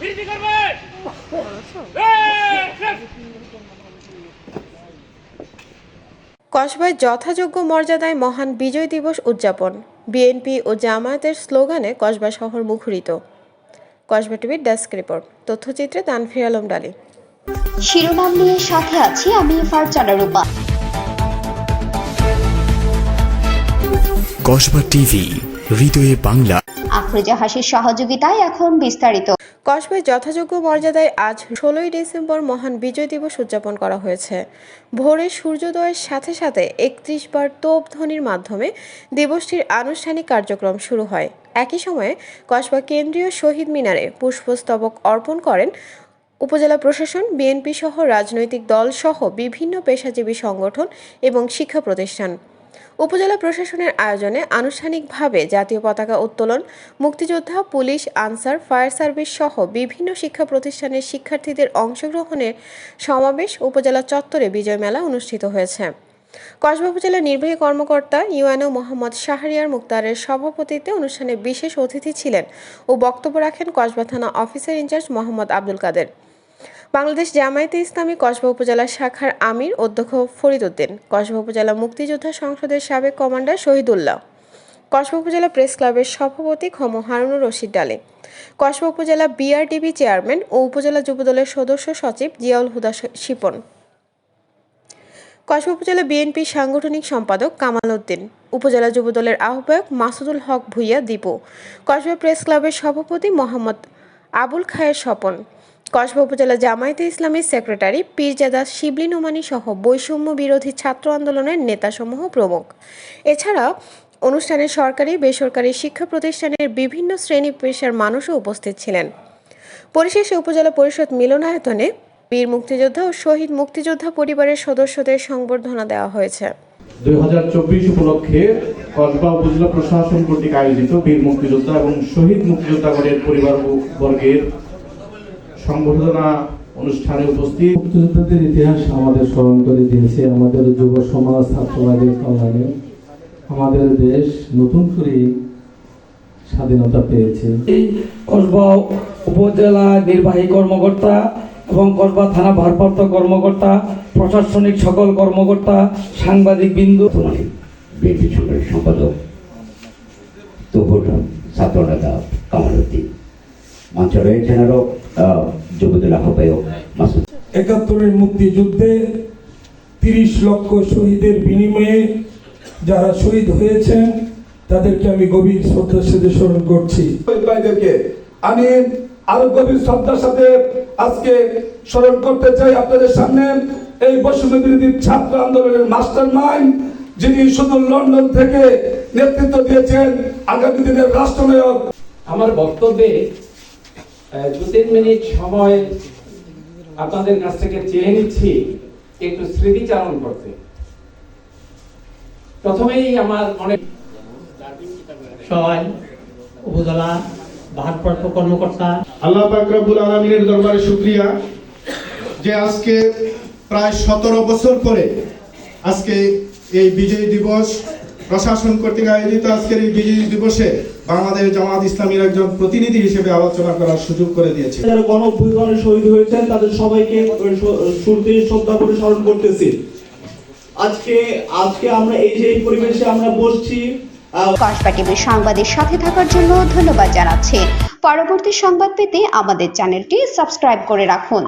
বিরতি করবে। কসবায় যথাযোগ্য মর্যাদায় মহান বিজয় দিবস উদযাপন। বিএনপি ও জামায়াতের স্লোগানে কসবা শহর মুখরিত। কসবা টিভির ডেস্ক রিপোর্ট। তথ্যচিত্রে তানফির আলম ডালি। শিরোনাম নিয়ে সাথে আছি আমি ফারজানা রূপা। কসবা টিভি হৃদয়ে বাংলা। আফরোজা হাসির সহযোগিতায় এখন বিস্তারিত। কসবায় যথাযোগ্য মর্যাদায় আজ ষোলোই ডিসেম্বর মহান বিজয় দিবস উদযাপন করা হয়েছে। ভোরে সূর্যোদয়ের সাথে সাথে একত্রিশ বার তোপ ধ্বনির মাধ্যমে দিবসটির আনুষ্ঠানিক কার্যক্রম শুরু হয়। একই সময়ে কসবা কেন্দ্রীয় শহীদ মিনারে পুষ্পস্তবক অর্পণ করেন উপজেলা প্রশাসন, বিএনপি সহ রাজনৈতিক দল সহ বিভিন্ন পেশাজীবী সংগঠন এবং শিক্ষা প্রতিষ্ঠান। উপজেলা প্রশাসনের আয়োজনে আনুষ্ঠানিকভাবে জাতীয় পতাকা উত্তোলন, মুক্তিযোদ্ধা, পুলিশ, আনসার, ফায়ার সার্ভিস সহ বিভিন্ন শিক্ষা প্রতিষ্ঠানের শিক্ষার্থীদের অংশগ্রহণের সমাবেশ উপজেলা চত্বরে বিজয় মেলা অনুষ্ঠিত হয়েছে। কসবা উপজেলা নির্বাহী কর্মকর্তা ইউএনও মোহাম্মদ শাহরিয়ার মুক্তারের সভাপতিত্বে অনুষ্ঠানে বিশেষ অতিথি ছিলেন ও বক্তব্য রাখেন কসবা থানা officer in charge Mohammad Abdul Kader. Bangladesh Jamaat-e Islami Kasba upazila শাখার আমির অধ্যক্ষ ফরিদ উদ্দিন, কসবা উপজেলা মুক্তিযোদ্ধা সংসদের সাবেক কমান্ডার শহীদুল্লাহ, কসবা উপজেলা প্রেস ক্লাবের সভাপতি খম হারুনুর রশিদ ডালে, কসবা উপজেলা বিআরডিবি চেয়ারম্যান ও উপজেলা যুবদলের সদস্য সচিব জিয়াউল হুদা শিপন, কসবা উপজেলা বিএনপি সাংগঠনিক সম্পাদক কামাল উদ্দিন, উপজেলা যুবদলের আহ্বায়ক মাসুদুল হক ভুইয়া দীপু, কসবা প্রেস ক্লাবের সভাপতি মোহাম্মদ আবুল খায়ের স্বপন কসবা উপজেলা জামায়াতে ইসলামীর সেক্রেটারি পীরজাদা শিবলি নোমানি সহ বৈষম্য বিরোধী ছাত্র আন্দোলনের নেতাসমূহ প্রমুখ। এছাড়া অনুষ্ঠানে সরকারি, বেসরকারি শিক্ষা প্রতিষ্ঠানের বিভিন্ন শ্রেণি পেশার মানুষও উপস্থিত ছিলেন। পরিশেষে উপজেলা পরিষদ মিলনায়তনে বীর মুক্তিযোদ্ধা ও শহীদ মুক্তিযোদ্ধা পরিবারের সদস্যদের সংবর্ধনা দেওয়া হয়েছে। দুই হাজার চব্বিশ উপলক্ষে কসবা উপজেলা প্রশাসন কর্তৃক আয়োজিত বীর মুক্তিযোদ্ধা এবং শহীদ মুক্তিযোদ্ধাগণের পরিবার বর্গের সংবর্ধনা অনুষ্ঠানে উপস্থিত। মুক্তিযোদ্ধাদের ইতিহাস আমাদের স্মরণ করে দিয়েছে আমাদের যুব সমাজ ছাত্রবাদের কল্যাণে। আমাদের দেশ নতুন করে স্বাধীনতা পেয়েছে। এই কসবা উপজেলা নির্বাহী কর্মকর্তা এবং কসবা থানা ভারপ্রাপ্ত কর্মকর্তা প্রশাসনিক সকল কর্মকর্তা সাংবাদিক বিন্দু। বিএনপি সম্পাদক তুহুর ছাত্র নেতা কামালুদ্দিন মঞ্চে রয়েছেন আহ, যুবদল আহ্বায়ক মাসুদ। একাত্তরের মুক্তিযুদ্ধে তিরিশ লক্ষ শহীদের বিনিময়ে যারা শহীদ হয়েছেন তাদেরকে আমি গভীর শ্রদ্ধার সাথে স্মরণ করছি। আমি আরও গভীর শ্রদ্ধার সাথে আজকে স্মরণ করতে চাই আপনাদের সামনে। এই বৈষম্য বিরোধী ছাত্র আন্দোলনের মাস্টার মাইন্ড যিনি শুধু লন্ডন থেকে নেতৃত্ব দিয়েছেন আগামী দিনের রাষ্ট্রনায়ক। আমার বক্তব্যে দু তিন মিনিট সময় আপনাদের কাছ থেকে চেয়ে নিচ্ছি একটু স্মৃতিচারণ করতে। প্রথমেই আমার মনে সবাই উপজেলা ভারপ্রাপ্ত কর্মকর্তা আল্লাহ পাক রব্বুল আলমিনের দরবারে শুক্রিয়া যে আজকে প্রায় সতেরো বছর পরে আজকে এই বিজয় দিবস প্রশাসন কর্তৃক আয়োজিত আজকের এই বিজয় দিবসে বাংলাদেশ জামাত ইসলামীর একজন প্রতিনিধি হিসেবে আলোচনা করার সুযোগ করে দিয়েছে। যারা গণ শহীদ হয়েছেন তাদের সবাইকে শুরুতে শ্রদ্ধা করে স্মরণ করতেছি। আজকে আজকে আমরা এই যে এই পরিবেশে আমরা বসছি কসবা টিভির সংবাদের সাথে থাকার জন্য ধন্যবাদ জানাচ্ছি। পরবর্তী সংবাদ পেতে আমাদের চ্যানেলটি সাবস্ক্রাইব করে রাখুন।